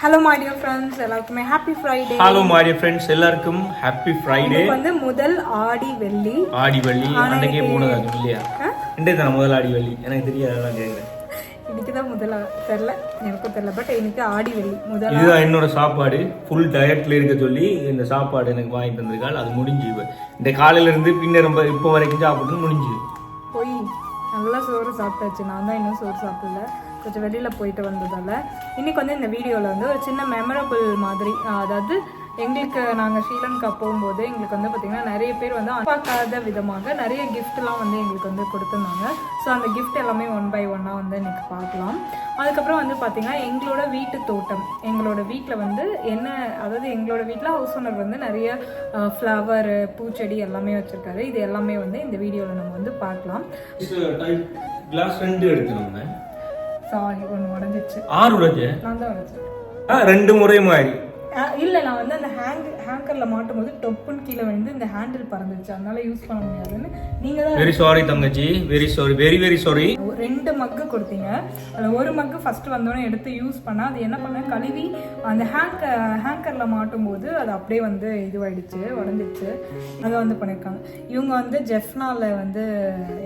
Hello my dear friends எல்லாருக்குமே happy Friday hello மாரிய friends எல்லாருக்கும் ஹாப்பி ஃப்ரைடே வந்து முதல் ஆடி வெள்ளி. ஆடி வள்ளி. அன்றைக்கே போனதாகும் இல்லையா? இன்றைய தானே முதல் ஆடி வள்ளி? எனக்கு தெரியாது அதான் கேட்குறேன் இன்னைக்கு தான் முதல் தெரில எனக்கும் தெரில பட் இன்னைக்கு ஆடி வெள்ளி. முதல் இதுதான் என்னோட சாப்பாடு. ஃபுல் டயட்ல இருக்க சொல்லி இந்த சாப்பாடு எனக்கு வாங்கி தந்திருக்காள் அது முடிஞ்சு. இந்த காலையில இருந்து பின்னர் ரொம்ப இப்போ வரைக்கும் சாப்பிட்டு முடிஞ்சுது. போய் நல்லா சோறு சாப்பிட்டாச்சு. நான் தான் இன்னும் சோறு சாப்பிடல. கொஞ்சம் வெளியில் போயிட்டு வந்ததால். இன்றைக்கி வந்து இந்த வீடியோவில் வந்து ஒரு சின்ன மெமரபிள் மாதிரி அதாவது எங்களுக்கு நாங்கள் ஸ்ரீலங்கா போகும்போது எங்களுக்கு வந்து பார்த்திங்கன்னா நிறைய பேர் வந்து பார்க்காத விதமாக நிறைய giftலாம் வந்து எங்களுக்கு வந்து கொடுத்துருந்தாங்க. ஸோ அந்த gift எல்லாமே ஒன் பை ஒன்னாக வந்து இன்னைக்கு பார்க்கலாம். அதுக்கப்புறம் வந்து பார்த்திங்கன்னா எங்களோட வீட்டு தோட்டம். எங்களோட வீட்டில் வந்து என்ன அதாவது எங்களோட வீட்டில் ஹவுஸ் ஓனர் வந்து நிறைய ஃப்ளவர் பூச்செடி எல்லாமே வச்சுருக்காரு. இது எல்லாமே வந்து இந்த வீடியோவில் நம்ம வந்து பார்க்கலாம். கிளாஸ் ரெண்டு எடுக்கணுங்க சாரி ஒன்று உடஞ்சிச்சு. ஆறு உடைச்சு நான் தான் உடச்சேன். ஆ ரெண்டு முறை மாதிரி இல்லை நான் வந்து அந்த ஹேங் ஹேங்கரில் மாட்டும் போது டொப்புன்னு கீழே வந்து இந்த ஹேண்டில் பறந்துச்சு அதனால யூஸ் பண்ண முடியாதுன்னு நீங்கள் தான் வெரி சாரி தங்கச்சி. Very sorry very very sorry ரெண்டு மக்கு கொடுத்தீங்க. அதில் ஒரு மக்கு ஃபர்ஸ்ட் வந்தோடனே எடுத்து யூஸ் பண்ணால் அது என்ன பண்ண கழுவி அந்த ஹேங்க ஹேங்கரில் மாட்டும் போது அது அப்படியே வந்து இதுவாயிடுச்சு உடஞ்சிடுச்சு அதை வந்து பண்ணியிருக்காங்க இவங்க வந்து ஜெஃப்னால வந்து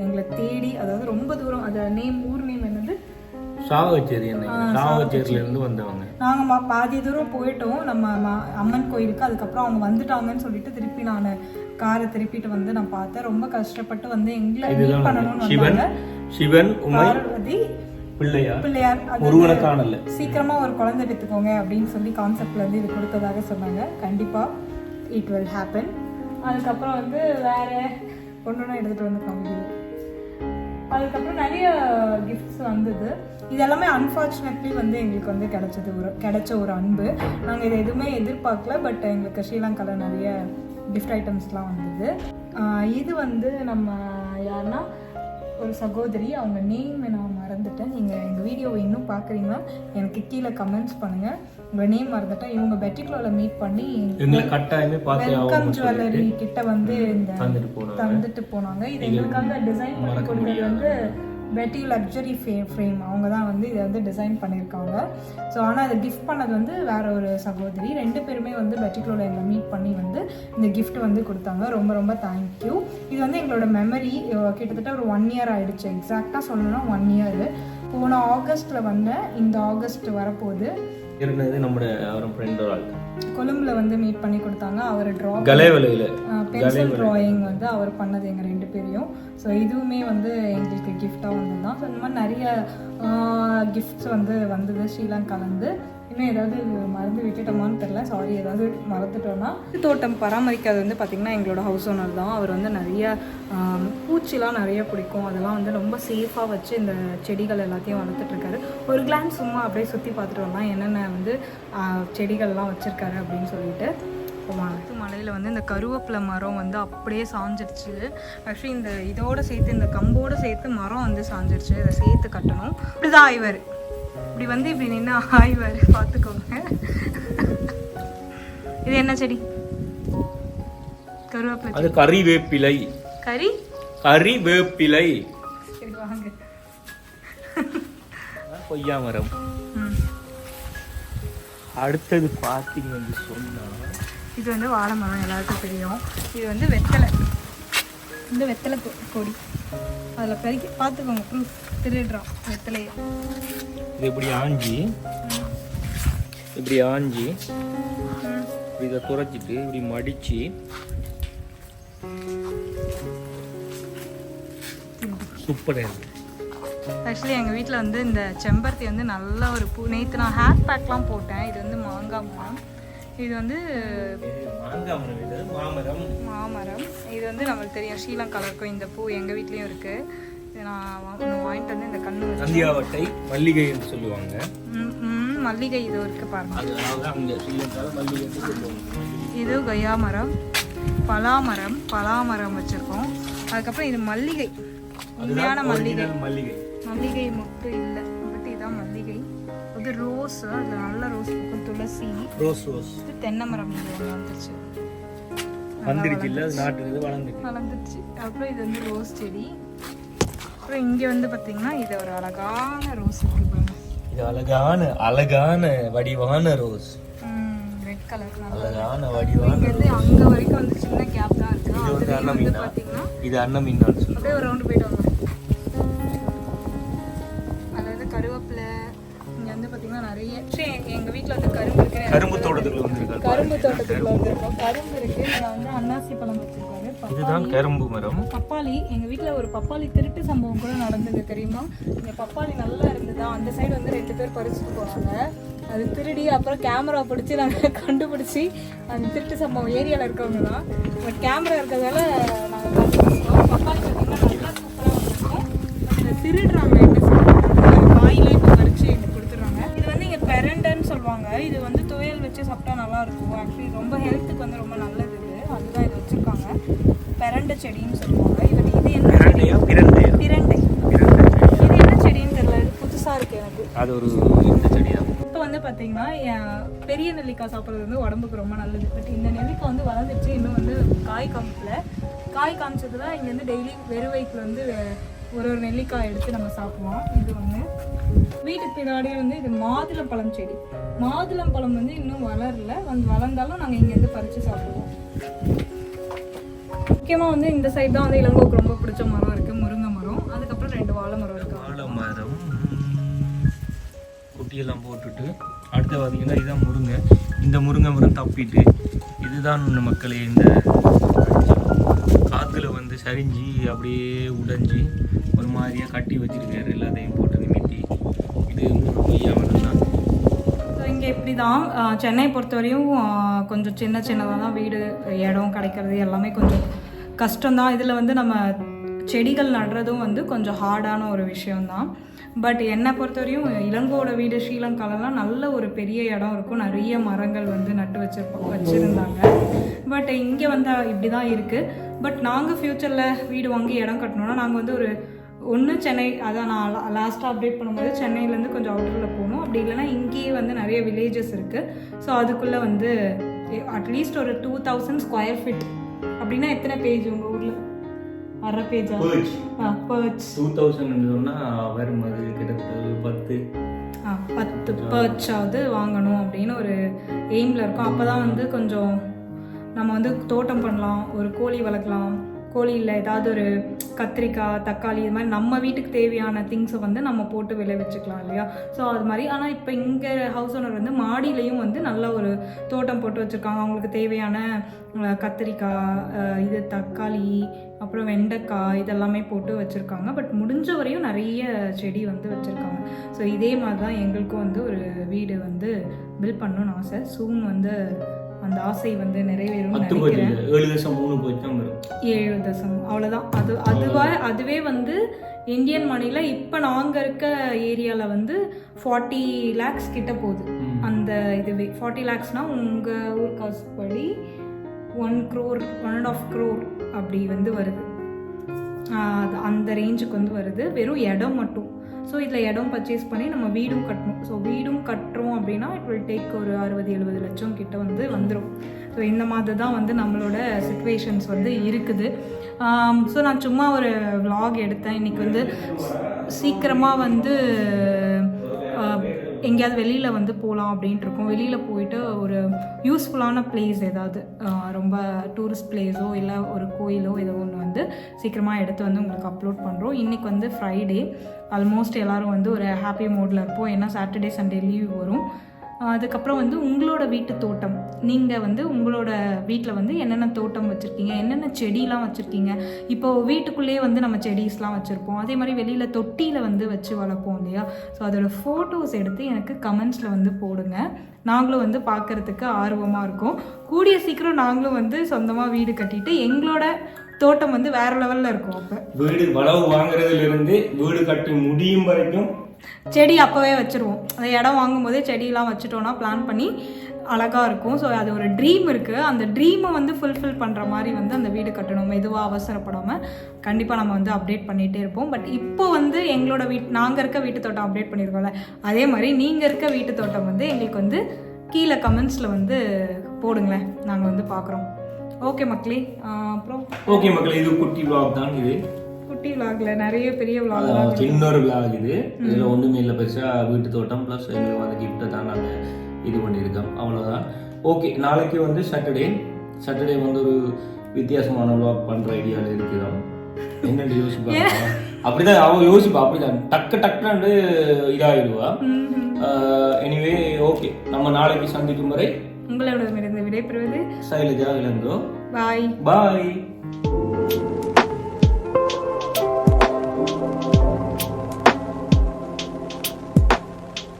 எங்களை தேடி அதாவது ரொம்ப தூரம் அது நேம் ஊர் நேம் சாவச்சேரியில இருந்து வந்தவங்க. நாங்கள் பாதி தூரம் போயிட்டோம். நம்ம அம்மன் கோயிலுக்கு. அதுக்கப்புறம் அவங்க வந்துட்டாங்கன்னு சொல்லிட்டு திருப்பி நான் காரை திருப்பிட்டு வந்து நான் பார்த்தேன். ரொம்ப கஷ்டப்பட்டு வந்து எங்களை மீட் பண்ணணும்னு சிவன். சிவன் பார்வதி பிள்ளையார். பிள்ளையார். அது ஒருவனை காணல. சீக்கிரமா ஒரு குழந்தை பெற்றுக்கோங்க அப்படின்னு சொல்லி கான்செப்ட்ல இருந்து இது கொடுத்ததாக சொன்னாங்க. கண்டிப்பா இட் வில் ஹேப்பன் அதுக்கப்புறம் வந்து வேற ஒன்று எடுத்துட்டு வந்து காமிக்குது அதுக்கப்புறம் நிறைய கிஃப்ட்ஸ் வந்தது. இது எல்லாமே அன்ஃபார்ச்சுனேட்லி வந்து எங்களுக்கு வந்து கிடைச்சது ஒரு கிடைச்ச ஒரு அன்பு. நாங்கள் இதை எதுவுமே எதிர்பார்க்கல பட் எங்களுக்கு ஸ்ரீலங்காவில் நிறைய கிஃப்ட் ஐட்டம்ஸ்லாம் வந்தது. இது வந்து நம்ம யாருன்னா ஒரு சகோதரி அவங்க நேம் நான் மறந்துட்டேன். நீங்கள் எங்கள் வீடியோவை இன்னும் பார்க்குறீங்கன்னா எனக்கு கீழே கமெண்ட்ஸ் பண்ணுங்கள் உங்கள் நேம் மறந்துட்டேன் இவங்க பெட்டிக்லோவில் மீட் பண்ணி வெல்கம் ஜுவல்லரி கிட்ட வந்து இந்த தந்துட்டு போனாங்க. இது எங்களுக்காக டிசைன் பண்ணி கொடுத்தது வந்து பெட்டி லக்ஸரி ஃபே ஃப்ரேம் அவங்க தான் வந்து இதை வந்து டிசைன் பண்ணியிருக்காங்க. ஸோ ஆனால் இதை கிஃப்ட் பண்ணது வந்து வேற ஒரு சகோதரி. ரெண்டு பேருமே வந்து பெட்டிக்லோட எங்களை மீட் பண்ணி வந்து இந்த gift வந்து கொடுத்தாங்க. ரொம்ப ரொம்ப தேங்க்யூ இது வந்து எங்களோட மெமரி கிட்டத்தட்ட ஒரு ஒன் இயர் ஆயிடுச்சு. எக்ஸாக்டாக சொல்லணும்னா ஒன் இயர் போன ஆகஸ்ட்டில் வந்தேன் இந்த ஆகஸ்ட் வரப்போகுது. இருந்தது ஃப்ரெண்ட் ஒரு ஆள். கொழும்புல வந்து மீட் பண்ணி கொடுத்தாங்க. அவர் ட்ரா கலைவலையில. பென்சில் ட்ராயிங் வந்து அவர் பண்ணது எங்கள் ரெண்டு பேரையும். ஸோ இதுவுமே வந்து எங்களுக்கு கிஃப்டாக வந்தது தான் ஸோ இந்த மாதிரி நிறைய கிஃப்ட்ஸ் வந்து வந்தது. ஸ்ரீலங்காலேருந்து இன்னும் ஏதாவது மறந்து விட்டுட்டோமான்னு தெரில சாரி ஏதாவது மறந்துட்டோம்னா. தோட்டம் பராமரிக்கிறது வந்து பார்த்திங்கன்னா எங்களோட ஹவுஸ் ஓனர் தான். அவர் வந்து நிறைய பூச்சிலாம் நிறைய பிடிக்கும். அதெல்லாம் வந்து ரொம்ப சேஃபாக வச்சு இந்த செடிகள் எல்லாத்தையும் வளர்த்துட்ருக்காரு ஒரு கிளான் சும்மா அப்படியே சுற்றி பார்த்துட்டு வரலாம் என்னென்ன வந்து செடிகள்லாம் வச்சுருக்காரு அப்படின்னு சொல்லிட்டு. போவாங்க மலையில் வந்து இந்த கருவேப்பிலை மரம் வந்து அப்படியே சாஞ்சிருச்சு. ஆக்சுவலி இந்த இதோட சேர்த்து இந்த கம்போட சேர்த்து மரம் வந்து சாஞ்சிருச்சு. இதை சேர்த்து கட்டணும். இப்படிதான் ஆய்வார். இப்படி வந்து இப்படி நின்று ஆய்வார். பார்த்துக்கோங்க. இது என்ன செடி? கருவேப்பிலை அது கறிவேப்பிலை. கறி? கறிவேப்பிலை. சரி வாங்க. கொய்யா மரம். ம். அடுத்தது பார்த்தீங்கன்னு சொன்னா இது வந்து வாழை மரம் எல்லாருக்கும் தெரியும். இது வந்து வெத்தலை. இந்த வெத்தலை கொடி அதில் பறிக்க பார்த்துக்கோங்க ம் திருடுறான் வெத்தலையை. இது இப்படி ஆஞ்சி? இப்படி ஆஞ்சி. இதை துரைச்சிட்டு இப்படி மடிச்சு. சூப்பராக ஆக்சுவலி எங்கள் வீட்டில் வந்து இந்த செம்பருத்தி வந்து நல்ல ஒரு பூ நேற்று நான் ஹேர் பேக்லாம் போட்டேன். இது வந்து மாங்காய் மரம் இது வந்து மாமரம். மாமரம் இது வந்து நம்மளுக்கு தெரியும் ஸ்ரீலங்காவில் இருக்கும் இந்த பூ எங்கள் வீட்லேயும் இருக்குது இது நான் வாங்கிட்டு வந்து இந்த கண்ணு வச்சு சந்தியாவட்டை மல்லிகை என்று சொல்லுவாங்க. மல்லிகை இது இருக்குது பாருங்க. இது கொய்யா மரம் பலாமரம் பலாமரம் வச்சுருக்கோம். அதுக்கப்புறம் இது மல்லிகை. உண்மையான மல்லிகை. மல்லிகை. மல்லிகை மொட்டு அது ரோஸ் அதில் நல்ல ரோஸ் பூக்கும் துளசி. Rose rose. இது தென்னை மரம் வந்துருச்சு. வந்துருச்சு இல்லை? அது நாட்டு இது வளர்ந்துச்சு வளர்ந்துருச்சு. அப்புறம் இது வந்து ரோஸ் செடி. அப்புறம் இங்கே வந்து பார்த்தீங்கன்னா இது ஒரு அழகான ரோஸ் இருக்கு இது அழகான அழகான வடிவான ரோஸ். ரெட் கலர் அழகான வடிவான இங்கேருந்து அங்கே வரைக்கும் வந்து சின்ன கேப் தான் இருக்கு. இது வந்து அன்னமீனா வந்து இது சொல்லுவோம் அப்படியே ஒரு ரவுண்டு போயிட்டு வாங்க. அதாவது கருவேப்பிலை இங்கே வந்து பார்த்தீங்கன்னா நிறைய எங்கள் வீட்டில் வந்து கரும்பு இருக்கு. கரும்பு தோட்டத்துக்குள்ள வந்திருக்காரு. கரும்பு தோட்டத்துக்குள்ள வந்திருக்கோம். கரும்பு இருக்கு. இங்க வந்து அன்னாசி பழம் வச்சிருக்காரு. இதுதான் கரும்பு மரம். பப்பாளி. எங்க வீட்ல ஒரு பப்பாளி திருட்டு சம்பவம் கூட நடந்தது தெரியுமா? இங்க பப்பாளி நல்லா இருந்ததா? அந்த சைடு வந்து ரெண்டு பேர் பறிச்சுட்டு போனாங்க. அது திருடி அப்புறம் கேமரா பிடிச்சி நாங்கள் கண்டுபிடிச்சி அந்த திருட்டு சம்பவம் ஏரியாவில் இருக்கவங்க தான். பட் கேமரா இருக்கிறதால நாங்கள் பப்பாளி பார்த்தீங்கன்னா நல்லா சூப்பராக வந்திருக்கும் திருடுறாங்க என்ன சொல்றாங்க காயிலே இப்போ பறிச்சு எங்களுக்கு கொடுத்துட்றாங்க இது வந்து இங்கே பெரண்டன்னு சொல்லுவாங்க இது வந்து துவையல் வச்சு சாப்பிட்டா நல்லா இருக்கும் ஆக்சுவலி ரொம்ப ஹெல்த்துக்கு வந்து ரொம்ப நல்லது இது. அதுதான் இது வச்சிருக்காங்க. பெரண்டை செடின்னு சொல்லுவாங்க. இது இது என்ன செடி? பிரண்டையா? பிரண்டையா பிரண்டை. பிரண்டை. இது என்ன செடின்னு தெரியல. இது புதுசா இருக்கு எனக்கு. அது ஒரு இந்த செடி தான் இப்போ வந்து பார்த்தீங்கன்னா பெரிய நெல்லிக்காய் சாப்பிட்றது வந்து உடம்புக்கு ரொம்ப நல்லது. பட் இந்த நெல்லிக்காய் வந்து வளர்ந்துருச்சு. இன்னும் வந்து காய் காமிக்கல. காய் காமிச்சதுல இங்கேருந்து டெய்லி வெறும் வயிற்றுல வந்து ஒரு ஒரு நெல்லிக்காய் எடுத்து நம்ம சாப்பிடுவோம். இது வீட்டுக்கு பின்னாடியே வந்து இது மாதுளம்பழம் செடி. மாதுளம்பழம் வந்து இன்னும் வளரல. வந்து வளர்ந்தாலும் நாங்கள் இங்கேருந்து பறித்து சாப்பிடுவோம். முக்கியமாக வந்து இந்த சைடு தான் வந்து இளங்கோக்கு ரொம்ப பிடிச்ச மரம் இருக்குது முருங்கை மரம். அதுக்கப்புறம் ரெண்டு வாழை மரம் இருக்குது வாழை மரம். குட்டியெல்லாம் போட்டுட்டு அடுத்து பார்த்தீங்கன்னா இதுதான் முருங்கை. இந்த முருங்கை மரம் தப்பிட்டு இதுதான் மக்களே இந்த காற்றுல வந்து சரிஞ்சு அப்படியே உடைஞ்சு மாதிரியாக கட்டி வச்சிருக்காரு எல்லாத்தையும் போட்டு நிமித்தி. இது மூணு தான். ஸோ இங்கே இப்படி தான் சென்னை பொறுத்தவரையும் கொஞ்சம் சின்ன சின்னதாக தான் வீடு இடம் கிடைக்கிறது எல்லாமே கொஞ்சம் கஷ்டம்தான். இதில் வந்து நம்ம செடிகள் நடுறதும் வந்து கொஞ்சம் ஹார்டான ஒரு விஷயம்தான். பட் என்னை பொறுத்தவரையும் இளங்கோட வீடு ஸ்ரீலங்காலலாம் நல்ல ஒரு பெரிய இடம் இருக்கும். நிறைய மரங்கள் வந்து நட்டு வச்சிருப்போம் வச்சுருந்தாங்க. பட் இங்கே வந்து இப்படி தான் இருக்குது பட் நாங்கள் ஃப்யூச்சரில் வீடு வாங்கி இடம் கட்டணும்னா நாங்கள் வந்து ஒரு ஒன்று சென்னை அதான் நான் லாஸ்ட்டாக அப்டேட் பண்ணும்போது சென்னையிலேருந்து கொஞ்சம் அவுட்டரில் போகணும். அப்படி இல்லைன்னா இங்கேயே வந்து நிறைய வில்லேஜஸ் இருக்குது ஸோ அதுக்குள்ளே வந்து அட்லீஸ்ட் ஒரு டூ தௌசண்ட் ஸ்கொயர் ஃபீட் அப்படின்னா எத்தனை பேஜ் உங்கள் ஊரில்? அரை பேஜா. ஆ? பர்ச் டூ தௌசண்ட் சொன்னால் வரும் அது கிட்டத்தட்ட பத்து. ஆ பத்து பர்ச்சாவது வாங்கணும் அப்படின்னு ஒரு எய்மில் இருக்கும். அப்போ தான் வந்து கொஞ்சம் நம்ம வந்து தோட்டம் பண்ணலாம் ஒரு கோழி வளர்க்கலாம். கோழியில் ஏதாவது ஒரு கத்திரிக்காய் தக்காளி இது மாதிரி நம்ம வீட்டுக்கு தேவையான திங்ஸை வந்து நம்ம போட்டு விளைவிச்சுக்கலாம் இல்லையா? ஸோ அது மாதிரி. ஆனால் இப்போ இங்கே ஹவுஸ் ஓனர் வந்து மாடியிலையும் வந்து நல்ல ஒரு தோட்டம் போட்டு வச்சுருக்காங்க. அவங்களுக்கு தேவையான கத்திரிக்காய் இது தக்காளி அப்புறம் வெண்டைக்காய் இதெல்லாமே போட்டு வச்சுருக்காங்க. பட் முடிஞ்ச வரையும் நிறைய செடி வந்து வச்சுருக்காங்க. ஸோ இதே மாதிரி தான் எங்களுக்கும் வந்து ஒரு வீடு வந்து பில்ட் பண்ணணும்னு ஆசை. சூன் வந்து அந்த ஆசை வந்து போச்சு நினைக்கிறேன். ஏழு லட்சம் மூணு வரும். ஏழு தசம் அவ்வளோதான் அது அதுவா அதுவே வந்து இந்தியன் மணியில் இப்போ நாங்கள் இருக்க ஏரியாவில் வந்து ஃபார்ட்டி லேக்ஸ் கிட்ட போகுது. அந்த இதுவே ஃபார்ட்டி லேக்ஸ்னால் உங்கள் ஊர் காசுப்படி one crore one and half crore அப்படி வந்து வருது. அந்த ரேஞ்சுக்கு வந்து வருது. வெறும் இடம் மட்டும். ஸோ இதில் இடம் பர்ச்சேஸ் பண்ணி நம்ம வீடும் கட்டணும். ஸோ வீடும் கட்டுறோம் அப்படின்னா இட் வில் டேக் ஒரு அறுபது எழுபது லட்சம் கிட்ட வந்து வந்துடும் ஸோ இந்த மாதிரி தான் வந்து நம்மளோட சுச்சுவேஷன்ஸ் வந்து இருக்குது. ஸோ நான் சும்மா ஒரு விலாக் எடுத்தேன். இன்றைக்கி வந்து சீக்கிரமாக வந்து எங்கேயாவது வெளியில் வந்து போகலாம் அப்படின்ட்டு இருக்கோம். வெளியில் போயிட்டு ஒரு யூஸ்ஃபுல்லான பிளேஸ் ஏதாவது ரொம்ப டூரிஸ்ட் பிளேஸோ இல்லை ஒரு கோயிலோ ஏதோ ஒன்று வந்து சீக்கிரமாக எடுத்து வந்து உங்களுக்கு அப்லோட் பண்ணுறோம் இன்றைக்கி வந்து ஃப்ரைடே ஆல்மோஸ்ட் எல்லோரும் வந்து ஒரு ஹாப்பி மூடில் இருப்போம். ஏன்னா சாட்டர்டே சண்டே லீவ் வரும். அதுக்கப்புறம் வந்து உங்களோட வீட்டு தோட்டம். நீங்கள் வந்து உங்களோட வீட்டில் வந்து என்னென்ன தோட்டம் வச்சுருக்கீங்க? என்னென்ன செடிலாம் வச்சுருக்கீங்க? இப்போது வீட்டுக்குள்ளேயே வந்து நம்ம செடிஸ்லாம் வச்சுருப்போம். அதே மாதிரி வெளியில் தொட்டியில் வந்து வச்சு வளர்ப்போம் இல்லையா? ஸோ அதோட ஃபோட்டோஸ் எடுத்து எனக்கு கமெண்ட்ஸில் வந்து போடுங்க. நாங்களும் வந்து பார்க்கறதுக்கு ஆர்வமாக இருக்கோம். கூடிய சீக்கிரம் நாங்களும் வந்து சொந்தமாக வீடு கட்டிட்டு எங்களோட தோட்டம் வந்து வேற லெவலில் இருக்கும் அப்போ. வீடு வளவு வாங்குறதுலேருந்து வீடு கட்டி முடியும் வரைக்கும் செடி அப்போவே வச்சுருவோம். அந்த இடம் வாங்கும்போதே செடியெலாம் வச்சுட்டோன்னா பிளான் பண்ணி அழகாக இருக்கும். ஸோ அது ஒரு ட்ரீம் இருக்குது அந்த ட்ரீமை வந்து ஃபுல்ஃபில் பண்ணுற மாதிரி வந்து அந்த வீடு கட்டணும். மெதுவாக அவசரப்படாமல் கண்டிப்பாக நம்ம வந்து அப்டேட் பண்ணிகிட்டே இருப்போம். பட் இப்போ வந்து எங்களோட வீட் நாங்கள் இருக்க வீட்டு தோட்டம் அப்டேட் பண்ணியிருக்கோம்ல அதே மாதிரி நீங்கள் இருக்க வீட்டு தோட்டம் வந்து எங்களுக்கு வந்து கீழே கமெண்ட்ஸில் வந்து போடுங்களேன். நாங்கள் வந்து பார்க்குறோம். ஓகே மக்களே. அப்புறம்? ஓகே மக்களே. இது குட்டி vlog தான் இது. குட்டி விளாக்ல நிறைய பெரிய விளாக் ஒரு விழாக் இது. இதில் ஒன்றுமே இல்லை பெருசாக வீட்டு தோட்டம் ப்ளஸ் எங்களுக்கு வந்து கிஃப்ட்டை தான் நாங்கள் இது பண்ணியிருக்கோம். அவ்வளோதான் ஓகே நாளைக்கு வந்து சாட்டர்டே சாட்டர்டே வந்து ஒரு வித்தியாசமான விளாக் பண்ணுற ஐடியாவில் இருக்குதான் என்னென்னு யோசிப்பாங்க அப்படிதான் அவன் யோசிப்பா. அப்படிதான். டக்கு டக்குன்னு இதாகிடுவா எனிவே ஓகே நம்ம நாளைக்கு சந்திக்கும் வரை உங்களிடமிருந்து விடைபெறுவது சைலஜா இளங்கோ பாய். பாய்.